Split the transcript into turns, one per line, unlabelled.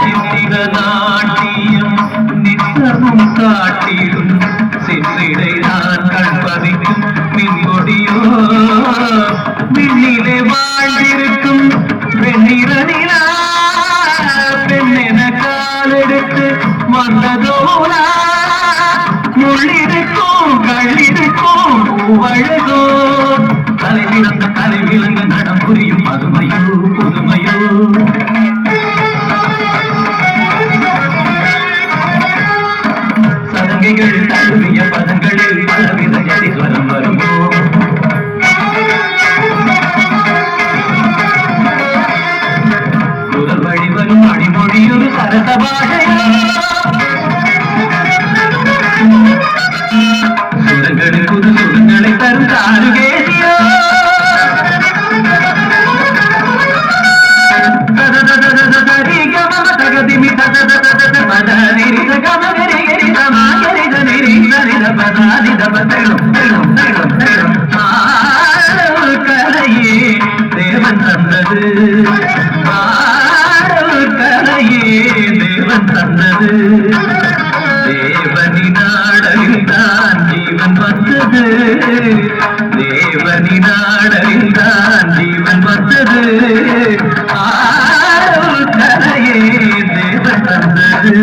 சித்திர நாட்டியம் நித்தமும் காட்டிடும் சென்றிடை நாட்கள் பதிக்கும் மின்கொடியோ விண்ணிலே வாழ்ந்திருக்கும் வெண்ணிற நிலா பெண்ணென காலெடுத்து வந்ததோலா. முள்ளிருக்கும் கள்ளிருக்கும் பூவழகோ தலை விளங்க தலை விளங்க நடம் புரியும் பதுமையோ புதுமையோ. சதங்கைகள் தழுவிய பதங்களில் பலவித அடிவரம் வருமோ. குரல் வழி வரும் கலையே தேவன் தந்தது ஆடல் கலையே தேவன் தந்தது தேவனி நாடலில் தான் ஜீவன் வந்தது தேவனி நாடலில் தான் ஜீவன் வந்தது ஆடல் கலையே தேவன் தந்தது.